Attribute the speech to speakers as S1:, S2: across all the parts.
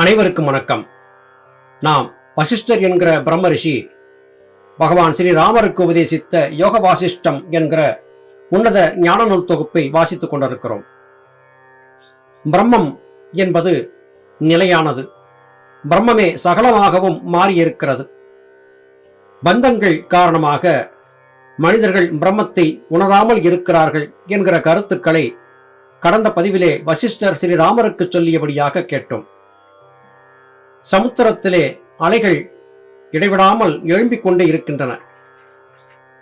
S1: அனைவருக்கும் வணக்கம். நாம் வசிஷ்டர் என்கிற பிரம்ம ரிஷி பகவான் ஸ்ரீராமருக்கு உபதேசித்த யோக வாசிஷ்டம் என்கிற உன்னத ஞான நூல் தொகுப்பை வாசித்துக் கொண்டிருக்கிறோம். பிரம்மம் என்பது நிலையானது. பிரம்மமே சகலமாகவும் மாறியிருக்கிறது. பந்தங்கள் காரணமாக மனிதர்கள் பிரம்மத்தை உணராமல் இருக்கிறார்கள் என்கிற கருத்துக்களை கடந்த பதிவிலே வசிஷ்டர் ஸ்ரீராமருக்கு சொல்லியபடியாக கேட்டோம். சமுத்திரத்திலே அலைகள் இடைவிடாமல் எழும்பிக் கொண்டே இருக்கின்றன.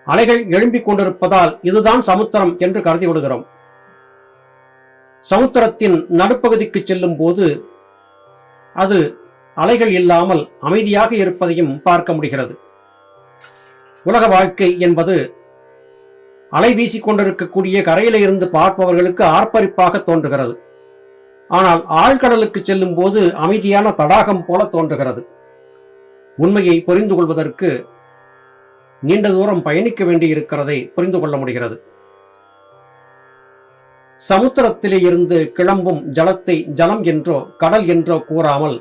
S1: அலைகள் எழும்பிக் கொண்டிருப்பதால் இதுதான் சமுத்திரம் என்று கருதி விடுகிறோம். சமுத்திரத்தின் நடுப்பகுதிக்கு செல்லும் போது அது அலைகள் இல்லாமல் அமைதியாக இருப்பதையும் பார்க்க முடிகிறது. உலக வாழ்க்கை என்பது அலை வீசிக்கொண்டிருக்கக்கூடிய கரையிலிருந்து கரையில இருந்து பார்ப்பவர்களுக்கு ஆர்ப்பரிப்பாக தோன்றுகிறது. ஆனால் ஆழ்கடலுக்கு செல்லும் போது அமைதியான தடாகம் போல தோன்றுகிறது. உண்மையை புரிந்து கொள்வதற்கு நீண்ட தூரம் பயணிக்க வேண்டியிருக்கிறதை புரிந்து கொள்ள முடிகிறது. சமுத்திரத்திலே இருந்து கிளம்பும் ஜலத்தை ஜலம் என்றோ கடல் என்றோ கூறாமல்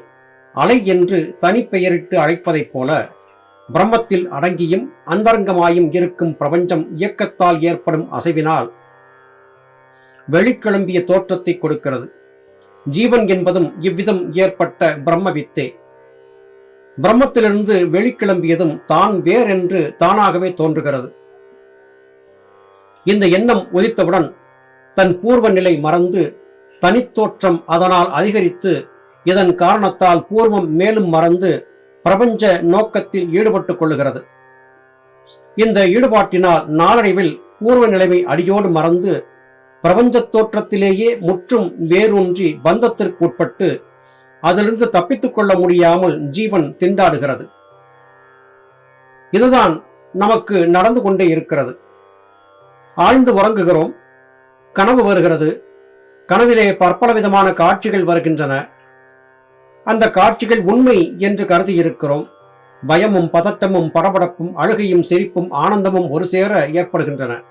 S1: அலை என்று தனிப்பெயரிட்டு அழைப்பதைப் போல பிரம்மத்தில் அடங்கியும் அந்தரங்கமாயும் இருக்கும் பிரபஞ்சம் இயக்கத்தால் ஏற்படும் அசைவினால் வெளிக்கிளம்பிய தோற்றத்தை கொடுக்கிறது. ஜீவன் என்பதும் இவ்விதம் ஏற்பட்ட பிரம்ம வித்தே. பிரம்மத்திலிருந்து வெளிக்கிளம்பியதும் தான் வேறென்று தானாகவே தோன்றுகிறது. இந்த எண்ணம் உதித்தவுடன் தன் பூர்வ நிலை மறந்து தனித்தோற்றம் அதனால் அதிகரித்து இதன் காரணத்தால் பூர்வம் மேலும் மறந்து பிரபஞ்ச நோக்கத்தில் ஈடுபட்டுக் கொள்ளுகிறது. இந்த ஈடுபாட்டினால் நாளடைவில் பூர்வ நிலைமை அடியோடு மறந்து பிரபஞ்ச தோற்றத்திலேயே முற்றும் வேரூன்றி பந்தத்திற்கு உட்பட்டு அதிலிருந்து தப்பித்துக் கொள்ள முடியாமல் ஜீவன் திண்டாடுகிறது. இதுதான் நமக்கு நடந்து கொண்டே இருக்கிறது. ஆழ்ந்து உறங்குகிறோம். கனவு வருகிறது. கனவிலே பற்பல விதமான காட்சிகள் வருகின்றன. அந்த காட்சிகள் உண்மை என்று கருதி இருக்கிறோம். பயமும் பதட்டமும் படபடப்பும் அழுகையும் சிரிப்பும் ஆனந்தமும் ஒரு சேர ஏற்படுகின்றன.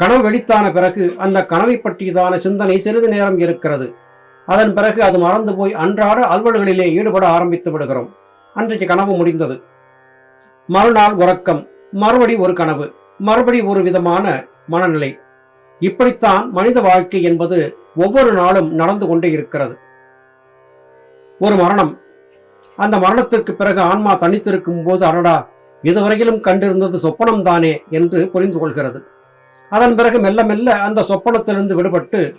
S1: கனவு வெளித்தான பிறகு அந்த கனவை பற்றியதான சிந்தனை சிறிது நேரம் இருக்கிறது. அதன் பிறகு அது மறந்து போய் அன்றாட அலுவல்களிலே ஈடுபட ஆரம்பித்து விடுகிறோம். அன்றைக்கு கனவு முடிந்தது. மறுநாள் உறக்கம் மறுபடி ஒரு கனவு மறுபடி ஒரு விதமான மனநிலை. இப்படித்தான் மனித வாழ்க்கை என்பது ஒவ்வொரு நாளும் நடந்து கொண்டே இருக்கிறது. ஒரு மரணம். அந்த மரணத்திற்கு பிறகு ஆன்மா தனித்திருக்கும் போது அடடா இதுவரையிலும் கண்டிருந்தது சொப்பனம் தானே என்று புரிந்து கொள்கிறது. அதன் பிறகு மெல்ல மெல்ல அந்த சொப்பனத்திலிருந்து விடுபட்டு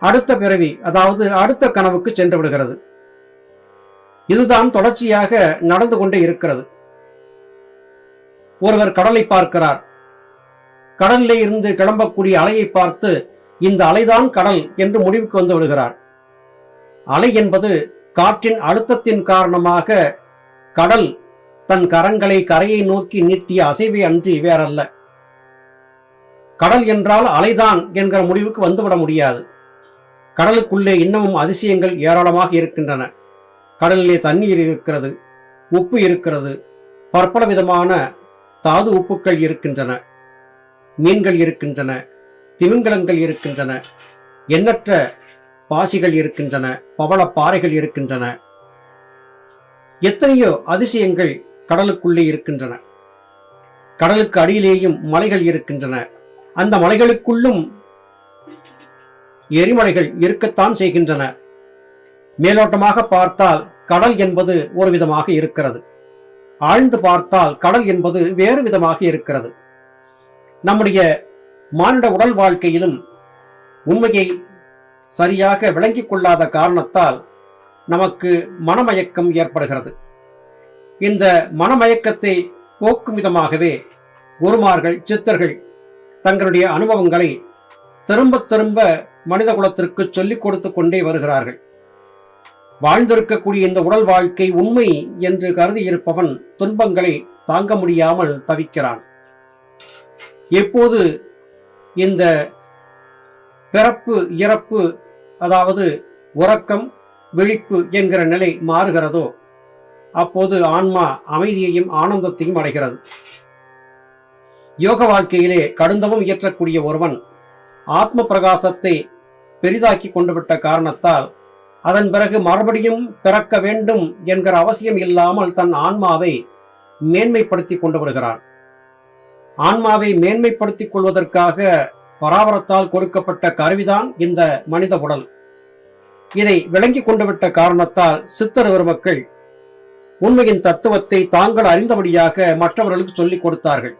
S1: அடுத்த பிறவி அதாவது அடுத்த கனவுக்கு சென்று விடுகிறது. இதுதான் தொடர்ச்சியாக நடந்து கொண்டே இருக்கிறது. ஒருவர் கடலை பார்க்கிறார். கடலிலே இருந்து கிளம்பக்கூடிய அலையை பார்த்து இந்த அலைதான் கடல் என்று முடிவுக்கு வந்து விடுகிறார். அலை என்பது காற்றின் அழுத்தத்தின் காரணமாக கடல் தன் கரங்களை கரையை நோக்கி நீட்டிய அசைவை அன்றி வேறல்ல. கடல் என்றால் அலைதான் என்கிற முடிவுக்கு வந்துவிட முடியாது. கடலுக்குள்ளே இன்னமும் அதிசயங்கள் ஏராளமாக இருக்கின்றன. கடலிலே தண்ணீர் இருக்கிறது உப்பு இருக்கிறது பற்பல விதமான தாது உப்புக்கள் இருக்கின்றன மீன்கள் இருக்கின்றன திமிங்கலங்கள் இருக்கின்றன எண்ணற்ற பாசிகள் இருக்கின்றன பவள பாறைகள் இருக்கின்றன. எத்தனையோ அதிசயங்கள் கடலுக்குள்ளே இருக்கின்றன. கடலுக்கு அடியிலேயும் மலைகள் இருக்கின்றன. அந்த மலைகளுக்குள்ளும் எரிமலைகள் இருக்கத்தான் செய்கின்றன. மேலோட்டமாக பார்த்தால் கடல் என்பது ஒரு விதமாக இருக்கிறது. ஆழ்ந்து பார்த்தால் கடல் என்பது வேறு விதமாக இருக்கிறது. நம்முடைய மானிட உடல் வாழ்க்கையிலும் உண்மையை சரியாக விளங்கிக் கொள்ளாத காரணத்தால் நமக்கு மனமயக்கம் ஏற்படுகிறது. இந்த மனமயக்கத்தை போக்கும் விதமாகவே குருமார்கள் சித்தர்கள் தங்களுடைய அனுபவங்களை திரும்ப திரும்ப மனித குலத்திற்கு சொல்லிக் கொடுத்து கொண்டே வருகிறார்கள். வாழ்ந்திருக்கக்கூடிய இந்த உடல் வாழ்க்கை உண்மை என்று கருதி இருப்பவன் துன்பங்களை தாங்க முடியாமல் தவிக்கிறான். எப்போது இந்த பிறப்பு இறப்பு அதாவது உறக்கம் விழிப்பு என்கிற நிலை மாறுகிறதோ அப்போது ஆன்மா அமைதியையும் ஆனந்தத்தையும் அடைகிறது. யோக வாழ்க்கையிலே கடுந்தவம் இயற்றக்கூடிய ஒருவன் ஆத்ம பிரகாசத்தை பெரிதாக்கி கொண்டு விட்ட காரணத்தால் அதன் பிறகு மறுபடியும் பிறக்க வேண்டும் என்கிற அவசியம் இல்லாமல் தன் ஆன்மாவை மேன்மைப்படுத்திக் கொண்டு வருகிறான். ஆன்மாவை மேன்மைப்படுத்திக் கொள்வதற்காக பராபரத்தால் கொடுக்கப்பட்ட கருவிதான் இந்த மனித உடல். இதை விளங்கி கொண்டுவிட்ட காரணத்தால் சித்தர் மக்கள் உண்மையின் தத்துவத்தை தாங்கள் அறிந்தபடியாக மற்றவர்களுக்கு சொல்லிக் கொடுத்தார்கள்.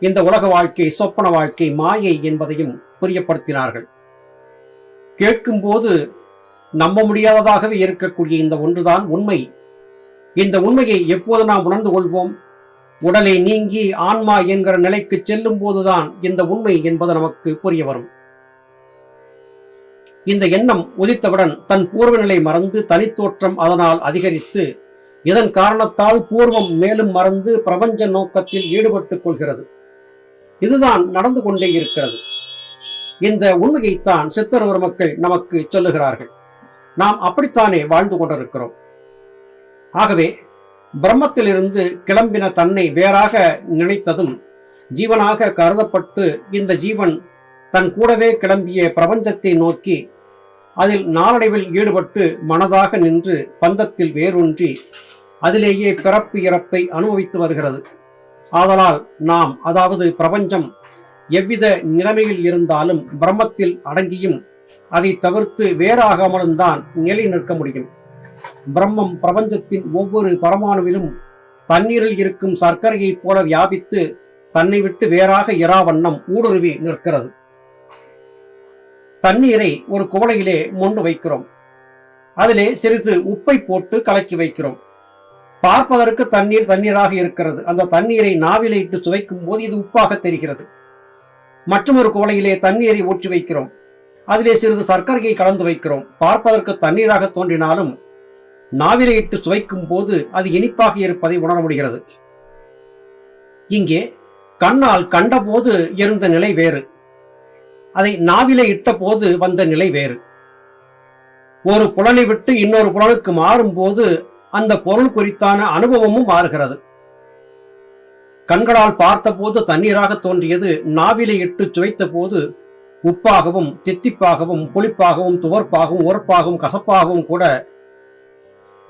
S1: இந்த உலக வாழ்க்கை சொப்பன வாழ்க்கை மாயை என்பதையும் புரியப்படுத்தினார்கள். கேட்கும்போது நம்ப முடியாததாகவே இருக்கக்கூடிய இந்த ஒன்றுதான் உண்மை. இந்த உண்மையை எப்போது நாம் உணர்ந்து கொள்வோம்? உடலை நீங்கி ஆன்மா என்கிற நிலைக்கு செல்லும் போதுதான் இந்த உண்மை என்பது நமக்கு புரிய வரும். இந்த எண்ணம் உதித்தவுடன் தன் பூர்வ நிலை மறந்து தனித்தோற்றம் அதனால் அதிகரித்து இதன் காரணத்தால் பூர்வம் மேலும் மறந்து பிரபஞ்ச நோக்கத்தில் ஈடுபட்டுக் கொள்கிறது. இதுதான் நடந்து கொண்டே இருக்கிறது. இந்த உண்மையைத்தான் சித்தரவர் மக்கள் நமக்கு சொல்லுகிறார்கள். நாம் அப்படித்தானே வாழ்ந்து கொண்டிருக்கிறோம். ஆகவே பிரம்மத்திலிருந்து கிளம்பின தன்னை வேறாக நினைத்ததும் ஜீவனாக கருதப்பட்டு இந்த ஜீவன் தன் கூடவே கிளம்பிய பிரபஞ்சத்தை நோக்கி அதில் நாளடைவில் ஈடுபட்டு மனதாக நின்று பந்தத்தில் வேரூன்றி அதிலேயே பிறப்பு இறப்பை அனுபவித்து வருகிறது. ஆதலால் நாம் அதாவது பிரபஞ்சம் எவ்வித நிலைமையில் இருந்தாலும் பிரம்மத்தில் அடங்கியும் அதை தவிர்த்து வேறாகாமலும் தான் நிலை நிற்க முடியும். பிரம்மம் பிரபஞ்சத்தின் ஒவ்வொரு பரமாணுவிலும் தண்ணீரில் இருக்கும் சர்க்கரையைப் போல வியாபித்து தன்னை விட்டு வேறாக இராவண்ணம் ஊடுருவி நிற்கிறது. தண்ணீரை ஒரு குவளையிலே மொண்டு வைக்கிறோம். அதிலே சிறிது உப்பை போட்டு கலக்கி வைக்கிறோம். பார்ப்பதற்கு தண்ணீர் தண்ணீராக இருக்கிறது. அந்த தண்ணீரை நாவிலை இட்டு சுவைக்கும் போது இது உப்பாக தெரிகிறது. மற்றொரு குவளையிலே தண்ணீரை ஊற்றி வைக்கிறோம். அதிலே சிறிது சர்க்கரையை கலந்து வைக்கிறோம். பார்ப்பதற்கு தண்ணீராக தோன்றினாலும் நாவிலை இட்டு சுவைக்கும் போது அது இனிப்பாக இருப்பதை உணர முடிகிறது. இங்கே கண்ணால் கண்டபோது இருந்த நிலை வேறு. அதை நாவிலை இட்ட போது வந்த நிலை வேறு. ஒரு புலனை விட்டு இன்னொரு புலனுக்கு மாறும் போது அந்த பொருள் குறித்தான அனுபவமும் மாறுகிறது. கண்களால் பார்த்தபோது தண்ணீராக தோன்றியது நாவிலை இட்டு சுவைத்த போது உப்பாகவும் தித்திப்பாகவும் புளிப்பாகவும் துவர்ப்பாகவும் உரப்பாகவும் கசப்பாகவும் கூட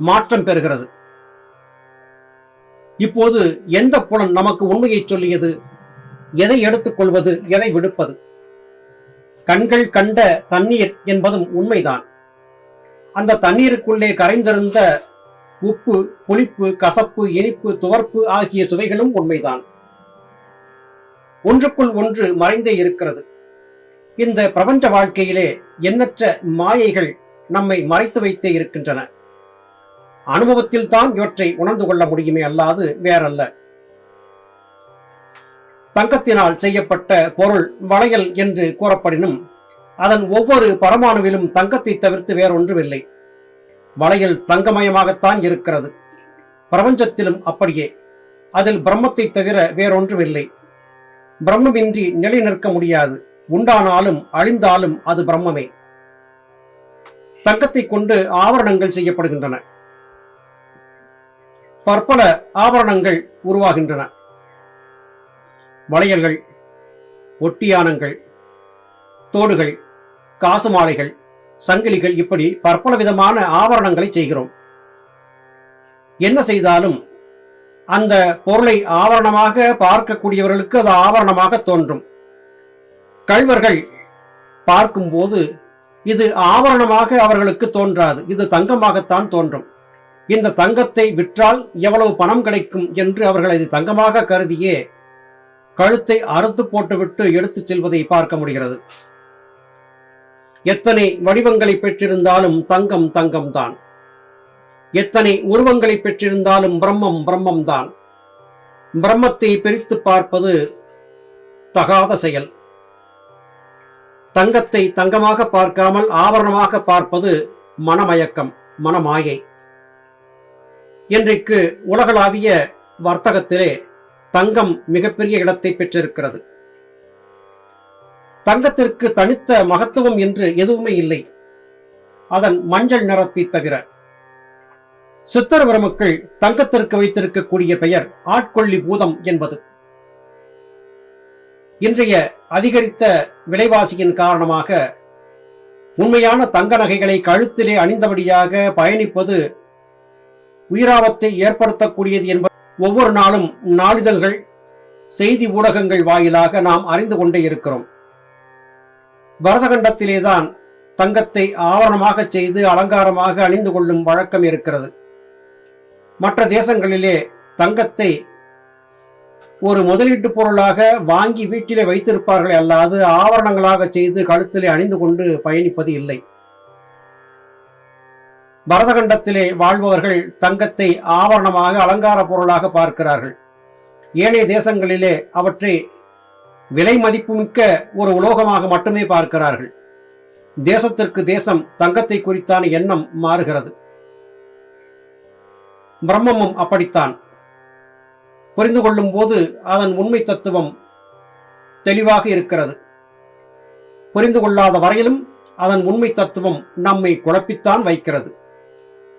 S1: மாற்றம் பெறுகிறது. இப்போது எந்த புலன் நமக்கு உண்மையை சொல்லியது? எதை எடுத்துக்கொள்வது எதை விடுப்பது? கண்கள் கண்ட தண்ணீர் என்பதும் உண்மைதான். அந்த தண்ணீருக்குள்ளே கரைந்திருந்த உப்பு புளிப்பு கசப்பு இனிப்பு துவர்ப்பு ஆகிய சுவைகளும் உண்மைதான். ஒன்றுக்குள் ஒன்று மறைந்தே இருக்கிறது. இந்த பிரபஞ்ச வாழ்க்கையிலே எண்ணற்ற மாயைகள் நம்மை மறைத்து வைத்தே இருக்கின்றன. அனுபவத்தில் தான் இவற்றை உணர்ந்து கொள்ள முடியுமே அல்லாது வேறல்ல. தங்கத்தினால் செய்யப்பட்ட பொருள் வளையல் என்று கூறப்படினும் அதன் ஒவ்வொரு பரமாணுவிலும் தங்கத்தை தவிர்த்து வேறொன்றுமில்லை. வளையல் தங்கமயமாகத்தான் இருக்கிறது. பிரபஞ்சத்திலும் அப்படியே. அதில் பிரம்மத்தை தவிர வேறொன்றுமில்லை. பிரம்மமின்றி நிலை நிற்க முடியாது. உண்டானாலும் அழிந்தாலும் அது பிரம்மமே. தங்கத்தை கொண்டு ஆவரணங்கள் செய்யப்படுகின்றன. பற்பல ஆபரணங்கள் உருவாகின்றன. வளையல்கள் ஒட்டியானங்கள் தோடுகள் காசு மாலைகள் சங்கிலிகள் இப்படி பற்பல விதமான ஆவரணங்களை செய்கிறோம். என்ன செய்தாலும் அந்த பொருளை ஆவரணமாக பார்க்கக்கூடியவர்களுக்கு அது ஆவரணமாக தோன்றும். கழ்வர்கள் பார்க்கும்போது இது ஆவரணமாக அவர்களுக்கு தோன்றாது. இது தங்கமாகத்தான் தோன்றும். இந்த தங்கத்தை விற்றால் எவ்வளவு பணம் கிடைக்கும் என்று அவர்கள் இது தங்கமாக கருதியே கழுத்தை அறுத்து போட்டுவிட்டு எடுத்துச் செல்வதை பார்க்க முடிகிறது. எத்தனை வடிவங்களை பெற்றிருந்தாலும் தங்கம் தங்கம் தான் எத்தனை உருவங்களை பெற்றிருந்தாலும் பிரம்மம் பிரம்மம் தான் பிரம்மத்தை பிரித்து பார்ப்பது தகாத செயல். தங்கத்தை தங்கமாக பார்க்காமல் ஆவரணமாக பார்ப்பது மனமயக்கம் மனமாயை. இன்றைக்கு உலகளாவிய வர்த்தகத்திலே தங்கம் மிகப்பெரிய இடத்தை பெற்றிருக்கிறது. தங்கத்திற்கு தனித்த மகத்துவம் என்று எதுவுமே இல்லை. அதன் மஞ்சள் நிறத்தை தவிர. சித்தர்வரமுக்கள் தங்கத்திற்கு வைத்திருக்கக்கூடிய பெயர் ஆட்கொள்ளி பூதம் என்பது. இன்றைய அதிகரித்த விலைவாசியின் காரணமாக உண்மையான தங்க நகைகளை கழுத்திலே அணிந்தபடியாக பயணிப்பது உயிராபத்தை ஏற்படுத்தக்கூடியது என்பது ஒவ்வொரு நாளும் நாளிதழ்கள் செய்தி ஊடகங்கள் வாயிலாக நாம் அறிந்து கொண்டே இருக்கிறோம். பரதகண்டத்திலேதான் தங்கத்தை ஆவரணமாக செய்து அலங்காரமாக அணிந்து கொள்ளும் வழக்கம் இருக்கிறது. மற்ற தேசங்களிலே தங்கத்தை ஒரு முதலீட்டு பொருளாக வாங்கி வீட்டிலே வைத்திருப்பார்களே அல்லாது ஆவரணங்களாக செய்து கழுத்திலே அணிந்து கொண்டு பயணிப்பது இல்லை. பரதகண்டத்திலே வாழ்பவர்கள் தங்கத்தை ஆவரணமாக அலங்கார பொருளாக பார்க்கிறார்கள். ஏனைய தேசங்களிலே அவற்றை விலை மதிப்புமிக்க ஒரு உலோகமாக மட்டுமே பார்க்கிறார்கள். தேசத்திற்கு தேசம் தங்கத்தை குறித்தான எண்ணம் மாறுகிறது. பிரம்மமும் அப்படித்தான். புரிந்து கொள்ளும் போது அதன் உண்மை தத்துவம் தெளிவாக இருக்கிறது. புரிந்து கொள்ளாத வரையிலும் அதன் உண்மை தத்துவம் நம்மை குழப்பித்தான் வைக்கிறது.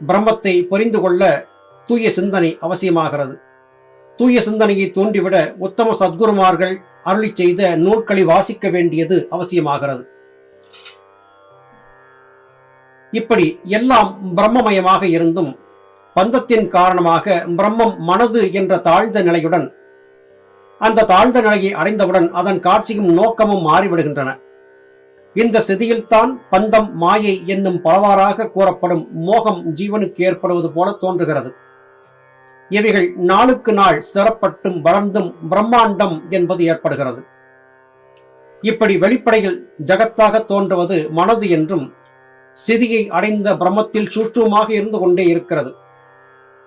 S1: பிரம்மத்தை புரிந்து கொள்ள தூய சிந்தனை அவசியமாகிறது. தூய சிந்தனையை தூண்டிவிட உத்தம சத்குருமார்கள் அருளி செய்த நூல்களை வாசிக்க வேண்டியது அவசியமாகிறது. இப்படி எல்லாம் பிரம்மமயமாக இருந்தும் பந்தத்தின் காரணமாக பிரம்மம் மனது என்ற தாழ்ந்த நிலையுடன் அந்த தாழ்ந்த நிலையை அடைந்தவுடன் அதன் காட்சியும் நோக்கமும் மாறிவிடுகின்றன. இந்த சிதியில்தான் பந்தம் மாயை என்னும் பலவாறாக கூறப்படும் மோகம் ஜீவனுக்கு ஏற்படுவது போல தோன்றுகிறது. இவைகள் நாளுக்கு நாள் சிறப்பட்டும் வளர்ந்தும் பிரம்மாண்டம் என்பது ஏற்படுகிறது. இப்படி வெளிப்படையில் ஜகத்தாக தோன்றுவது மனது என்றும் சிதியை அடைந்த பிரம்மத்தில் சூற்றுவமாக இருந்து கொண்டே இருக்கிறது.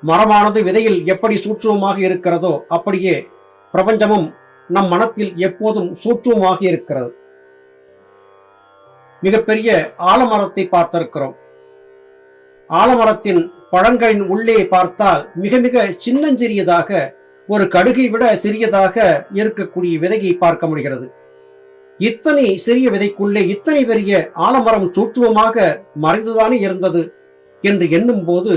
S1: மரமானது விதையில் எப்படி சூற்றுவமாக இருக்கிறதோ அப்படியே பிரபஞ்சமும் நம் மனத்தில் எப்போதும் சூற்றுவமாக இருக்கிறது. மிகப்பெரிய ஆலமரத்தை பார்த்திருக்கிறோம். ஆலமரத்தின் பழங்களின் உள்ளே பார்த்தால் மிக மிக சின்னஞ்சிறியதாக ஒரு கடுகை விட சிறியதாக இருக்கக்கூடிய விதையை பார்க்க முடிகிறது. இத்தனை சிறிய விதைக்குள்ளே இத்தனை பெரிய ஆலமரம் சூற்றுவமாக மறைந்துதானே இருந்தது என்று எண்ணும் போது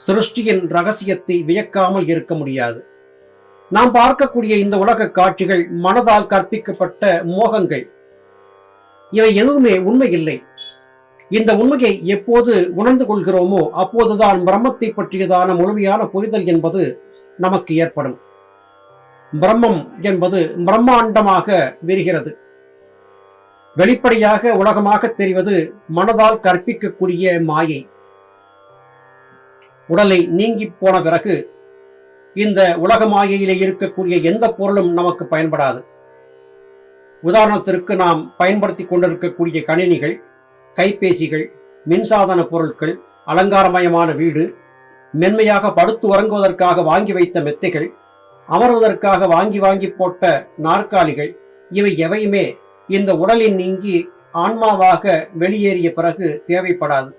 S1: சிருஷ்டியின் ரகசியத்தை வியக்காமல் இருக்க முடியாது. நாம் பார்க்கக்கூடிய இந்த உலக காட்சிகள் மனதால் கற்பிக்கப்பட்ட மோகங்கள். இவை எதுவுமே உண்மை இல்லை இந்த உண்மையை எப்போது உணர்ந்து கொள்கிறோமோ அப்போதுதான் பிரம்மத்தை பற்றியதான முழுமையான புரிதல் என்பது நமக்கு ஏற்படும். பிரம்மம் என்பது பிரம்மாண்டமாக விரிகிறது. வெளிப்படையாக உலகமாக தெரிவது மனதால் கற்பிக்கக்கூடிய மாயை. உடலை நீங்கி போன பிறகு இந்த உலக மாயையிலே இருக்கக்கூடிய எந்த பொருளும் நமக்கு பயன்படாது. உதாரணத்திற்கு நாம் பயன்படுத்தி கொண்டிருக்கக்கூடிய கணினிகள் கைபேசிகள் மின்சாதன பொருட்கள் அலங்காரமயமான வீடு மென்மையாக படுத்து உறங்குவதற்காக வாங்கி வைத்த மெத்தைகள் அமர்வதற்காக வாங்கி வாங்கி போட்ட நாற்காலிகள் இவை எவையுமே இந்த உடலின் நீங்கி ஆன்மாவாக வெளியேறிய பிறகு தேவைப்படாது.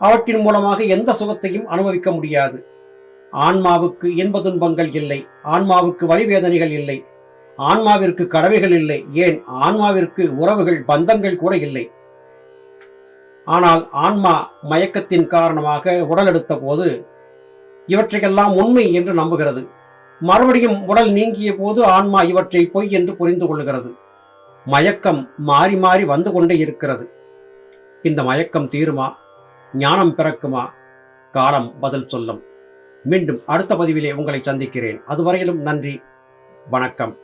S1: அவற்றின் மூலமாக எந்த சுகத்தையும் அனுபவிக்க முடியாது. ஆன்மாவுக்கு இன்ப துன்பங்கள் இல்லை ஆன்மாவுக்கு வழிவேதனைகள் இல்லை ஆன்மாவிற்கு கடமைகள் இல்லை ஏன் ஆன்மாவிற்கு உறவுகள் பந்தங்கள் கூட இல்லை. ஆனால் ஆன்மா மயக்கத்தின் காரணமாக உடல் எடுத்த போது இவற்றையெல்லாம் உண்மை என்று நம்புகிறது. மறுபடியும் உடல் நீங்கிய போது ஆன்மா இவற்றை பொய் என்று புரிந்து கொள்கிறது மயக்கம் மாறி மாறி வந்து கொண்டே இருக்கிறது. இந்த மயக்கம் தீருமா? ஞானம் பிறக்குமா? காலம் பதில் சொல்லும். மீண்டும் அடுத்த பதிவிலே உங்களை சந்திக்கிறேன். அதுவரையிலும் நன்றி. வணக்கம்.